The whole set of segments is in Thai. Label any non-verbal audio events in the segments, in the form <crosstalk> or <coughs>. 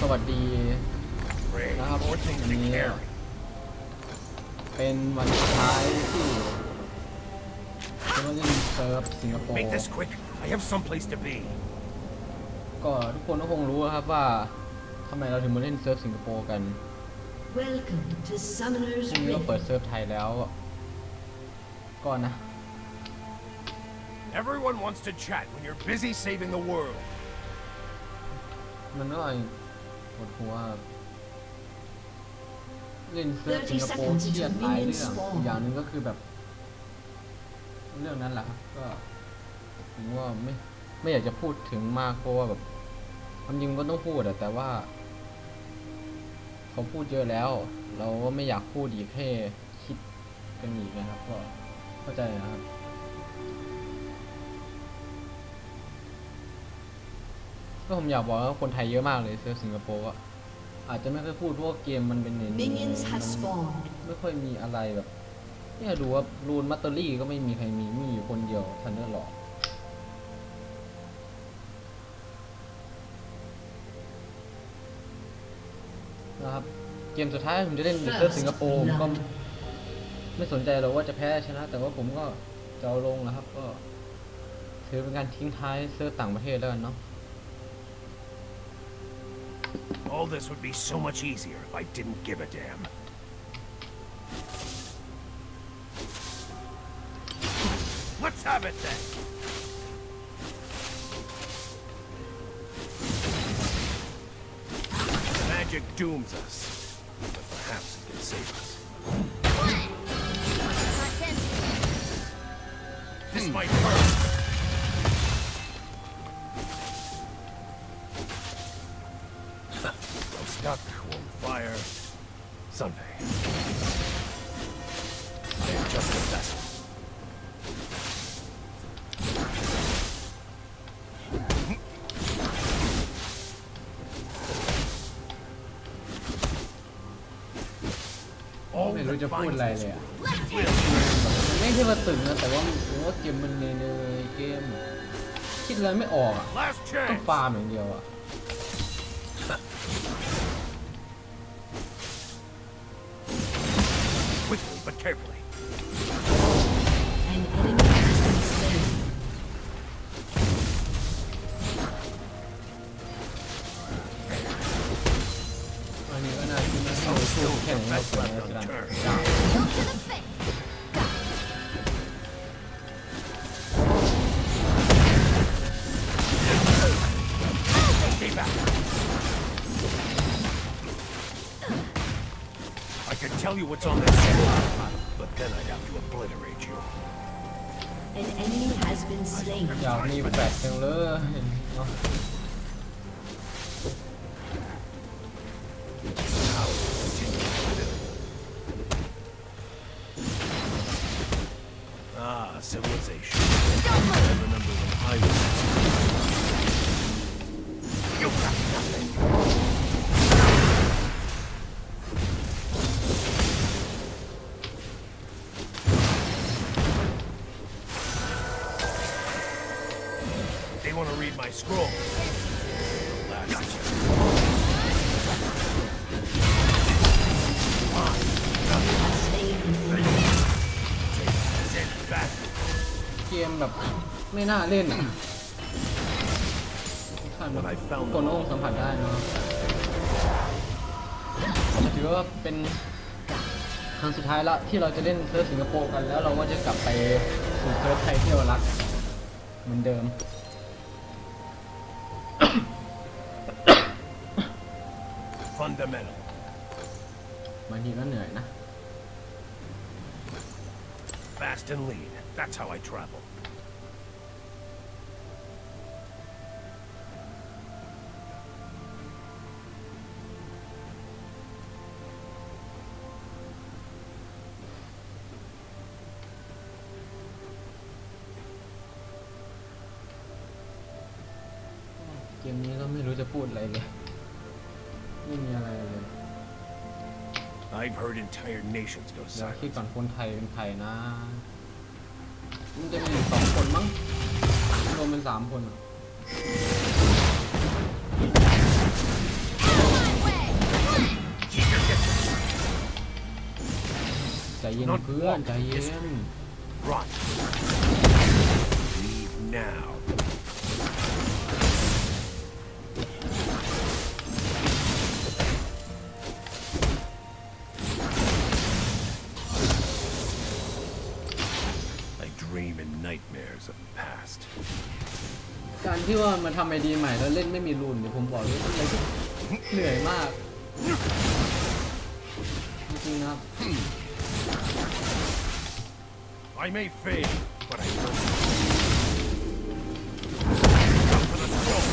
สวัสดี Great. Now, More things to yeah. carry. เป็นวันสุดท้ายที่จะมาเล่นเซิร์ฟสิงคโปร์ Make this quick. I have someplace to be. ก็ทุกคนก็คงรู้ครับว่าทำไมเราถึงมาเล่นเซิร์ฟสิงคโปร์กัน Welcome to Summoner's พรุ่งนี้ก็ Rift. เปิดเซิร์ฟไทยแล้วก็นะ Everyone wants to chat when you're busy saving the world. มันก็ ปวดหัวเล่นเซิร์ฟสิงคโปร์30เครียดหลายเรื่องอีกอย่างหนึ่งก็คือแบบ เรื่องนั้นแหละครับก็ผมว่าไม่ไม่อยากจะพูดถึงมากเพราะว่าแบบความจริงก็ต้องพูดอะแต่ว่า เขาพูดเยอะแล้ว เราก็ไม่อยากพูดอีกให้คิดกันอีกนะครับ ก็เข้าใจนะครับ ก็ผมอยากบอกว่าคนไทยเยอะมากเลยเซิร์ฟสิงคโปร์อะอาจจะไม่ค่อยพูดเพราะว่าเกมมันเป็นเน้น Minions have มัน spawned. ไม่ค่อยมีอะไรแบบเนี่ยดูว่ารูนมัตเตอรี่ก็ไม่มีใครมีมีอยู่คนเดียวทันเดอร์หลอนะครับ เกมสุดท้ายผมจะเล่นเซิร์ฟสิงคโปร์ผมก็ไม่สนใจหรอกว่าจะแพ้ชนะ แต่ว่าผมก็จะเอาลงนะครับ ก็ถือเป็นการทิ้งท้ายเซิร์ฟต่างประเทศแล้วกันเนาะ All this would be so much easier if I didn't give a damn. Let's have it then. Magic dooms us, but perhaps it can save us. This might hurt. จะพูด that อะไร binds เลย this อะ world. มันไม่ใช่ว่าตึงนะแต่ว่าผมว่าเกมมันเนยๆเกม คิดอะไรไม่ออกอะ Last ต้อง chance. ฟาร์มอย่างเดียวอะ tell you what's on this ship, but then I'd have to obliterate you. An enemy has been slain. อยากมีแฟลชจังเลยเนาะ Ah, civilization. I remember when I was. You scroll. Last Has slain an enemy. Send back. เกมแบบไม่น่าเล่นอะท่าน When I found คน them โอ้ all, สัมผัสได้เนาะถือว่าเป็นครั้งสุดท้ายละที่เราจะเล่นเซิร์ฟสิงคโปร์กันแล้วเราก็จะกลับไปสู่เซิร์ฟไทยเที่ยวรักเหมือนเดิม fundamental. บางทีก็เหนื่อยนะ Fast and lean. That's how I travel. เกมนี้ก็ไม่รู้จะพูดอะไรเลย I've heard entire nations go เดี๋ยวคิดก่อนคนไทยเป็นใครนะมันจะมีอยู่สองคนมั้งรวมเป็นสามคนใจเย็นเพื่อนใจเย็น Leave now. ที่ว่ามันทำไอดีใหม่แล้วเล่นไม่มีรุนเนี่ยผมบอกเลยว่าเป็นอะไรที่เหนื่อยมากจริงๆนะครับ I may fail, but I will. Come for the throne.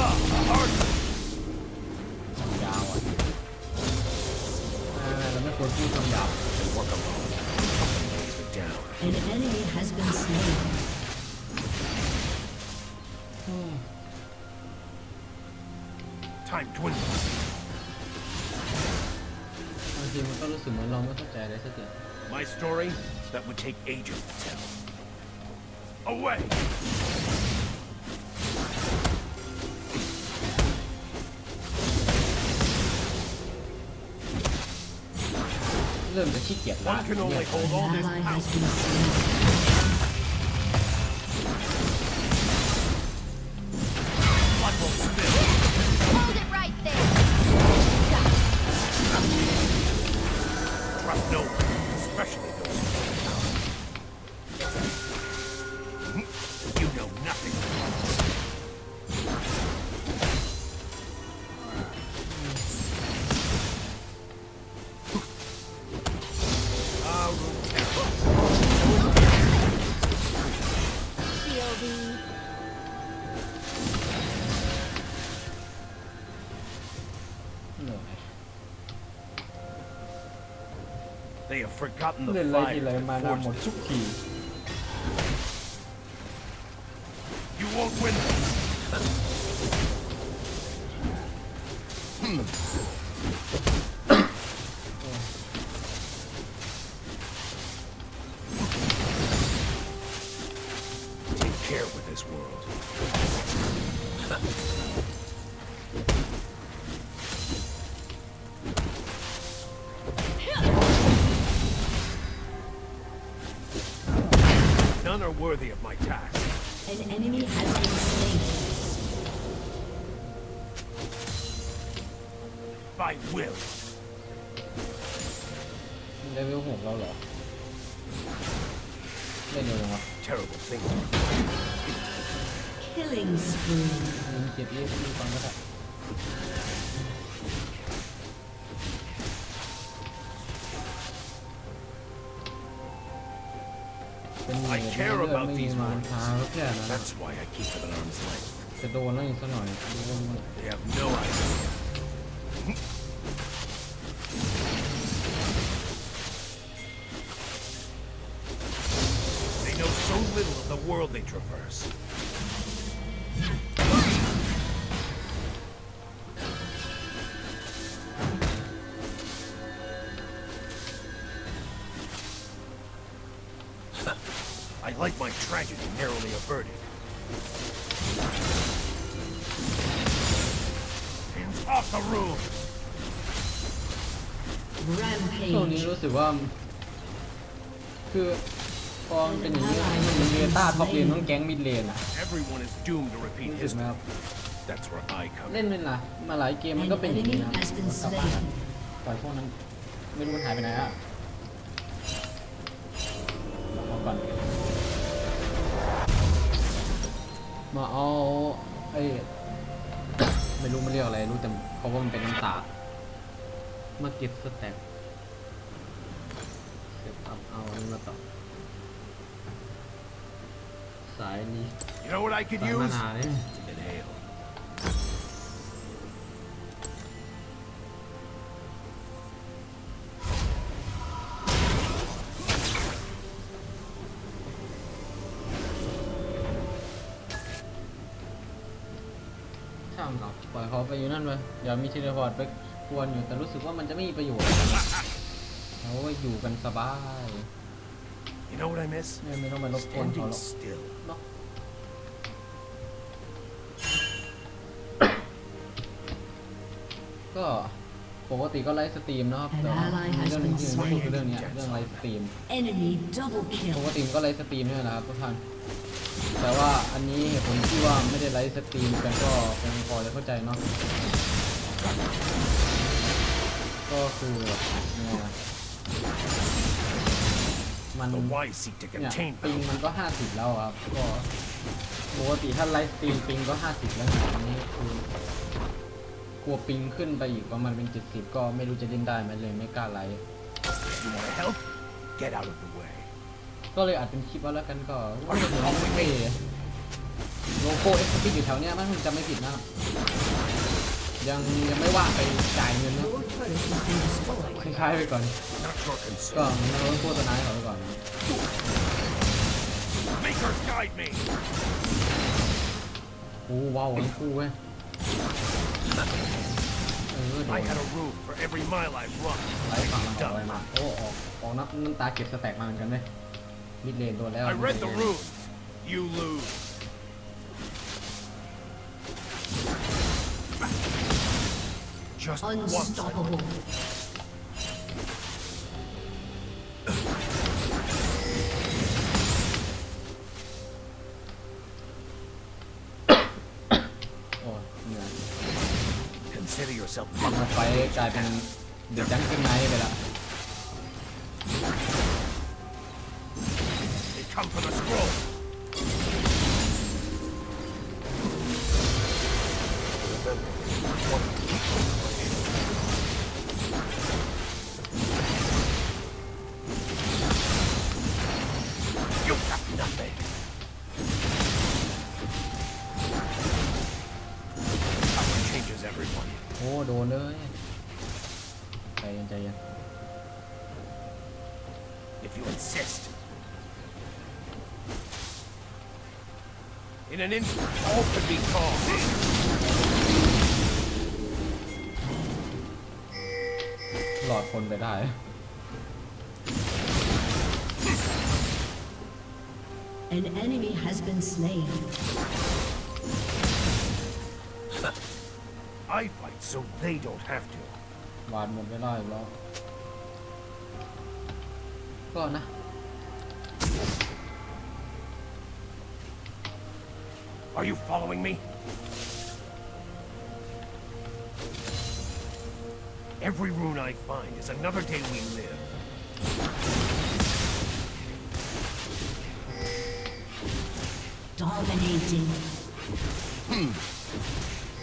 Ah, a heart. ยาวอะอ่าเราไม่ควรพูดคำหยาบ I work alone. Company lays me down. An enemy has been slain. time dwindles. My story? That would take ages to tell. Away! One can only hold all this power. Forgotten เล่น the อะไรที fire ไร that มานาหมด forged None are worthy of my task. An enemy has been slain. By will. เลเวลหกเราเหรอ เล่นเร็วจังวะ Terrible thing. Killing spree. ยิงเจ็บเอฟซีฟังก็ได้ ม่มี these มาร warriors. คาก็แค่นั้นนะ That's why I keep them at arm's length. จะโดนแล้วอีกสักหน่อยโดน They have no idea. They know so little of the world they traverse. Like my tragedy narrowly averted. Hands off the room! ช่วงนี้ Rampage. รู้สึกว่า คือพอมันเป็นอย่างนี้มันเมตาท็อปเลนต้องแก๊งมิดเลนอะ Everyone is doomed to repeat รู้สึกไหม history. ครับ That's where I come เล่น in. เล่นนะมาหลายเกมมันก็เป็นอย่างนี้นะ An enemy has been กลับบ้าน slain ปล่อยพวกนั้นไม่รู้มันหายไปไหนอะ มาเอาไอ้ไม่รู้มันเรียกอะไรรู้แต่เขาว่ามันเป็นน้ำตา มาเก็บสแต็กเก็บอัพเอาอันนี้มาต่อสายนี้ You know what I could สายมา use? นาเนี่ย อยเขาไปอยู่นั่นไปอย่ามีเทเลพอร์ตไปกวนอยู่แต่รู้สึกว่ามันจะไม่มีประโยชน์เขาอยู่กันสบาย You know what I miss? ไม่ไม่ต้องไปรบกวนเขา Standing หรอก still. เนาะก็ปกติก็ไลฟ์สตรีมเนาะแต่ว่ามีเรื่องหนึงที่ผมพูดคือเรื่องเนี้ยเรื่องไลฟ์สตรีม Enemy double ป kill. กติก็ไลฟ์สตรีมเนี่ยแหละครับทุกท่าน แต่ว่าอันนี้เหตุผลที่ว่าไม่ได้ไลฟ์สตรีมกันก็คงพอจะเข้าใจเนาะก็คือแบบยังไงอะมัน The wise seek to เนี่ย contain ปิง power. มันก็50แล้วครับก็ปกติถ้าไลฟ์สตรีมปิงก็50แล้วนะอันนี้คือกลัวปิงขึ้นไปอีกประมาณเป็น70ก็ไม่รู้จะเล่นได้ไหมเลยไม่กล้าไลฟ์ ก็เลยอัดเป็นคลิปเอาแล้วกันก็ว่าจะเหมือนไม่โลโก้เอ็กซ์พีอยู่แถวเนี้ยมันจะไม่ผิดนะครับยังยังไม่ว่างไปจ่ายเงินนะ Your turret has been destroyed. คล้ายๆไปก่อน Not your ก็ concern. เราต้องโฆษณาให้เขาไปก่อน Makers guide me. โอ้ว้าวทั้งคู่เว้ยเออโด I น had a room for every mile I've run. ไล่ฝั่งมันออกอะไรมาโอ้ออกออกน้ำน้ำตาเก็บสแต็กมาเหมือนกันเลย มิดเลนโดนแล้ว I read the room. You lose. Just one Unstoppable. <coughs> โอ้เหนื่อย Consider yourself มา lucky. ไฟกลายเป็นเด็กจังเกินไนท์ไปละ อ้โดนเลยใจเย็นใจเย็น if you insist. In an instant, all could be calm. หลอดคนไปได้ An enemy has been slain. I fight so they don't have to. วาดหมดไปได้อีกแล้ว ก็นะ Are you following me? Every rune I find is another day we live. Dominating.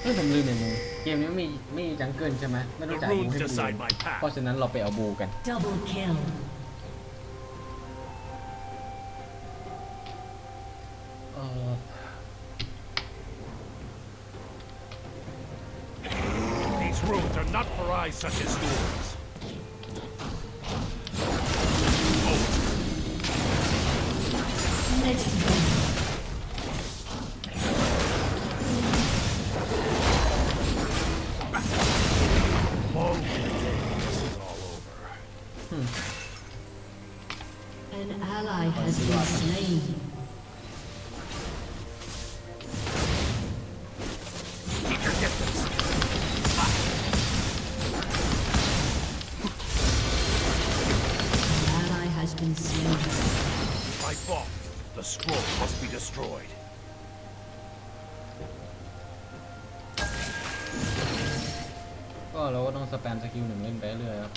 เฮ้ยผมลืมอย่างหนึงเกมนี้ไม่มีไม่มีจังเกิลใช่ไหมไม่ต้อง The จ่ายบู runes ให้บู decide my เพราะ path. ฉะนั้นเราไปเอาบูกัน Double kill. เออ These runes are not for eyes such as yours. fault, the scroll must be destroyed. ก็เราก็ต้องสแปมสกิลหนึ่งเล่นไปเรื่อยครับ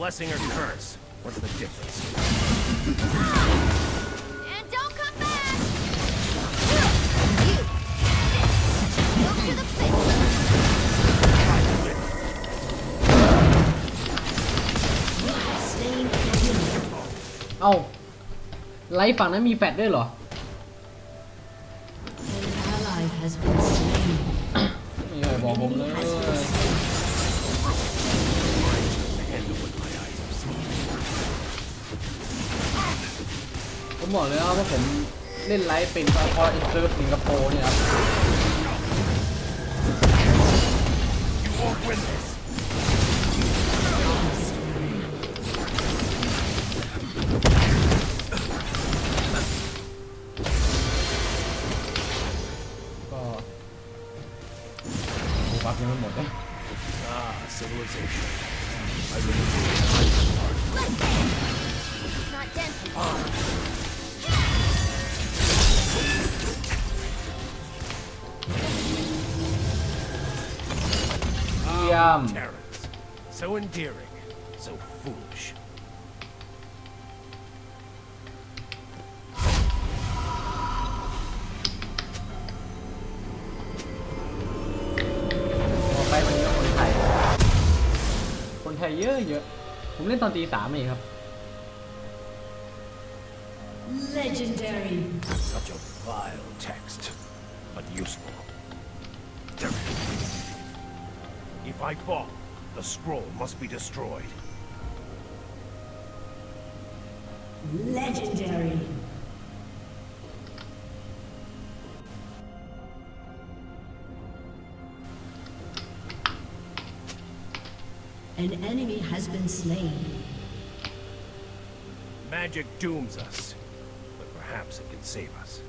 Blessing or curse? What's the difference? And don't come back! You! Go to the pit! Slain enemy. เอ้า ไลฟ์ฝั่งนั้นมีแฟดด้วยเหรอ An ally has been slain. ไม่เคยบอกผมเลย บอกเลยครับว่าผมเล่นไลฟ์เป็นเพราะอินเซิร์ฟสิงคโปร์เนี่ยครับ You won't win this. ก็โอ้บัฟยังไม่หมดเลย Ah, civilization. I remember ม Terrans. So endearing. So foolish. ออกไปวันนี้ก็คนไทย คนไทยเยอะเยอะผมเล่นตอนตีสามเองครับ Legendary. Such a vile text. But useful. If I the scroll must be destroyed. Legendary. An enemy has been slain. Magic dooms us. But perhaps it can save us.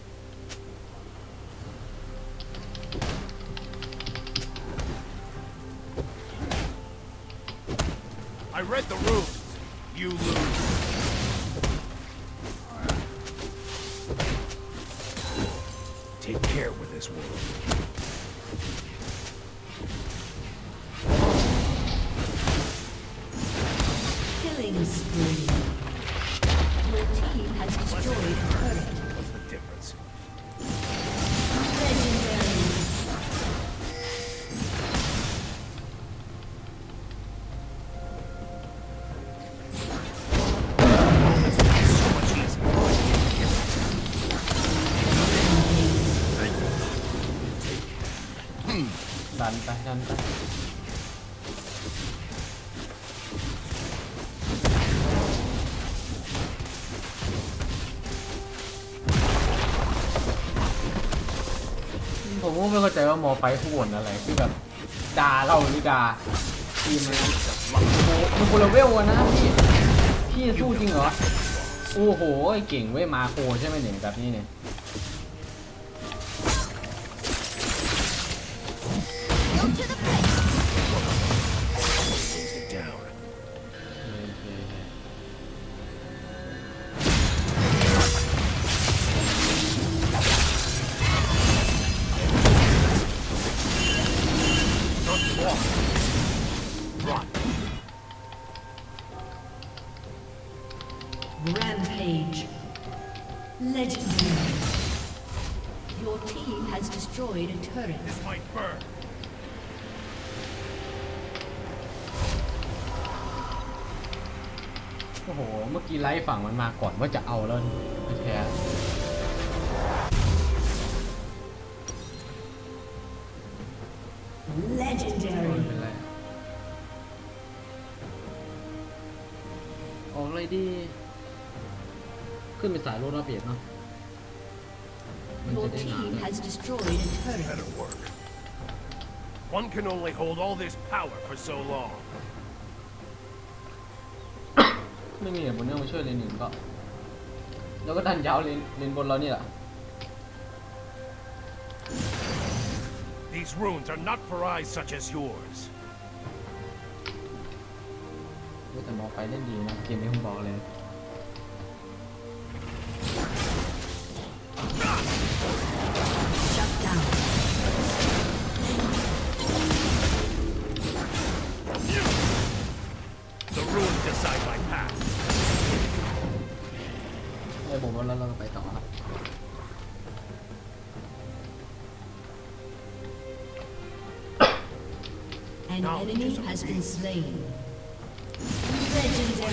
ดันไปดันไปผมก็ไม่เข้าใจว่ามอไฟขบวนอะไร คือแบบด่าเราหรือด่าทีมมันโอ้โหมันคนละเวลกันนะพี่ พี่สู้จริงเหรอ โอ้โห เก่งเว้ยมาโคใช่ไหมเนี่ยแบบนี้เนี่ย ไลฟ์ฝั่งมันมาก่อนว่าจะเอาแล้วแท้ไม่ Legendary. เป็นไรออกเลยดี ขึ้นเป็นสายรถระเบียบเนาะมันจะ Your ได้หนา team has destroyed a turret. Better work. One can only hold all this power for so long. ไม่มีเหตุผลที่ต้องมาช่วยเลนหนึ่งก็ แล้วก็ดันยาวเลนเลนบนเรานี่แหละ These runes are not for eyes such as yours. เว้ยแต่มองไปเล่นดีนะเกมนี้ผมบอกเลย has been slain. Legendary.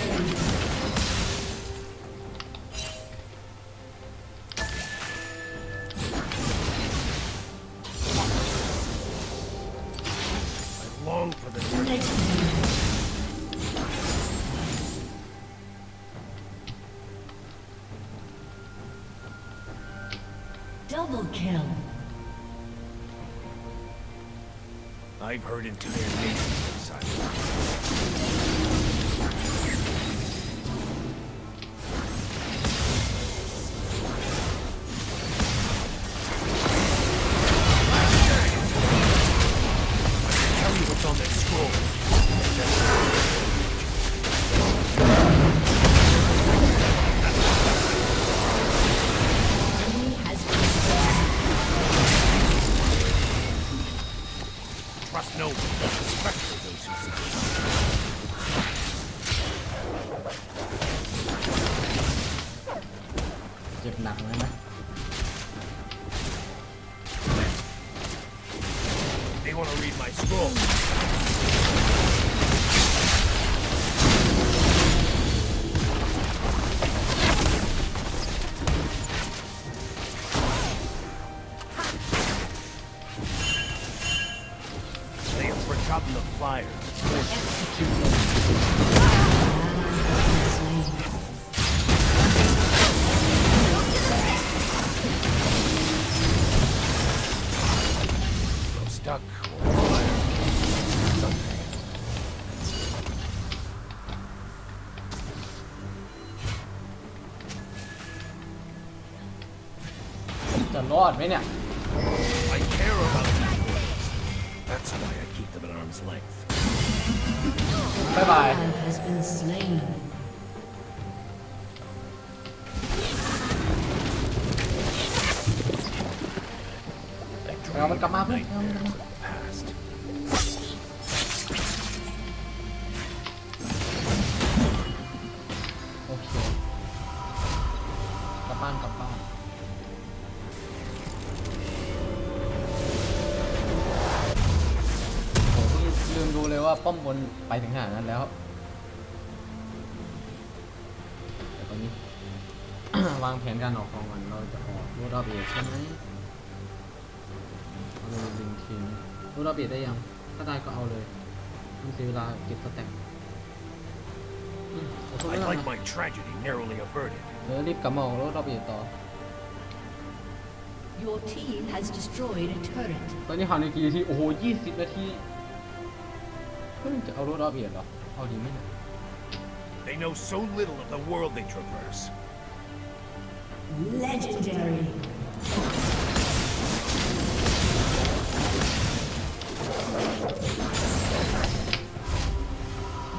Double kill. I've heard into their faces. Thank you. Trust no one. Respect for those who seek it. เจ็บหนักเลยนะ They want to read my scroll. จะรอดไหมเนี่ย I care about these words. That's why I keep them at arm's length. บ๊ายบาย Ally has been slain. That เอามันกลับมาเพื่อน dream เอามันกลับมา เลยว่าป้อมบนไปถึงขนาดนั้นแล้วแต่ตอนนี้ วางแผนการออกของมันเราจะออกรูดรอบเอกใช่ไหมเอาเลยดึงทีมรูดรอบเอกได้ยัง ถ้าได้ก็เอาเลย มันเสียเวลาเก็บสแต็กอืมขอโทษด้วย I'd นะ like my tragedy narrowly averted. เดี๋ยวรีบกลับมาออกรถรอบอีกต่อ Your team has destroyed a turret. ตอนนี้ผ่านนาทีที่โอ้โหยี่สิบนาทีเพิ่ง จะเอารถรอบเอียดเหรอ เอาดีไหมเนี่ย They know so little of the world they traverse. Legendary.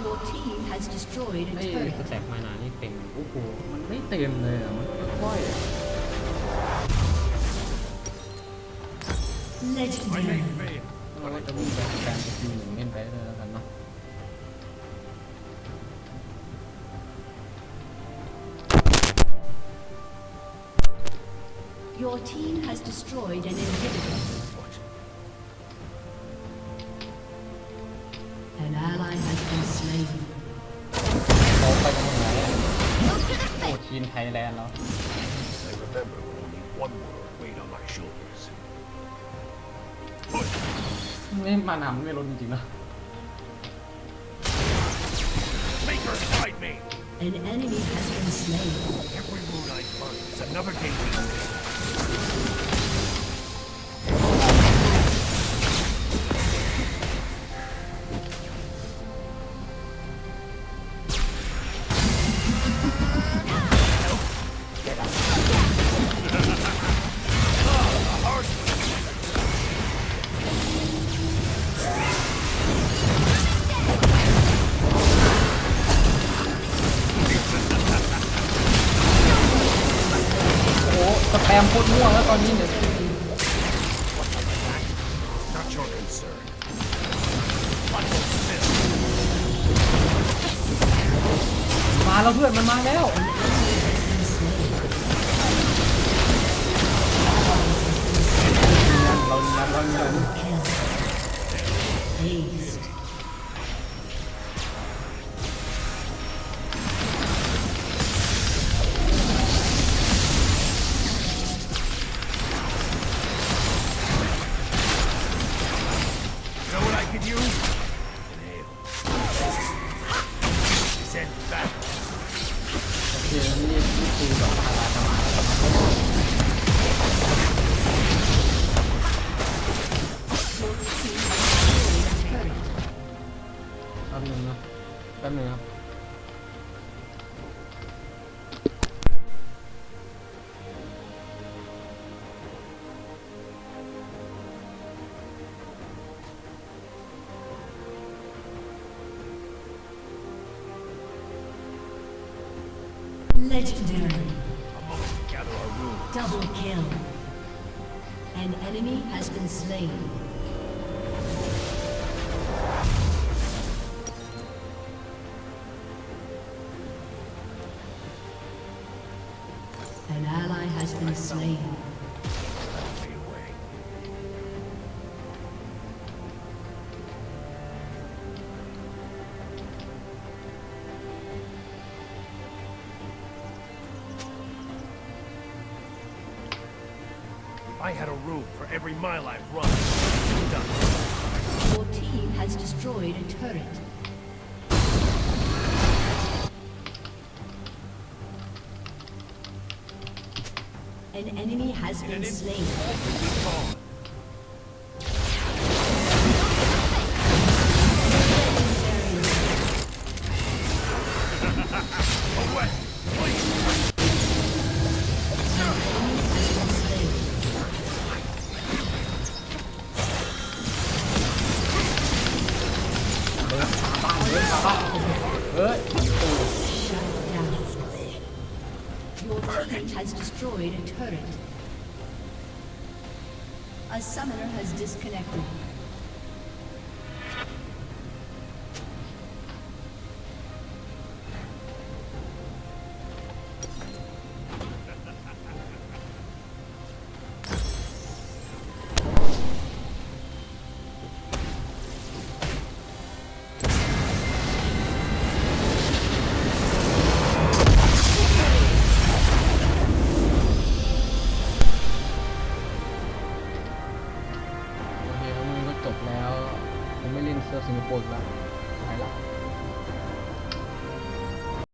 Your team has destroyed a ไอ้ turret. สแต็กมานานี่เต็มโอ้โห มันไม่เต็มเลยอ่ะ มันค่อยๆอะ I Legendary. may fail. เราก็จะวิ่งแบบการสกิลหนึ่งเล่นไปเลยแล้วกัน Your team has destroyed an inhibitor. What? An ally has been slain. เขาไปกันตรงไหนอะ Go to the โอ้ face. ชีนไทยแลนด์เหรอ I remember when only one world weighed on my shoulders. ไม่มานำไม่ลดจริงๆนะ Make her fight me! An enemy has been slain. Every moon I find is another day wasted. 感じいいんです。An ally has been slain. has been slain. has destroyed a turret. A summoner has disconnected.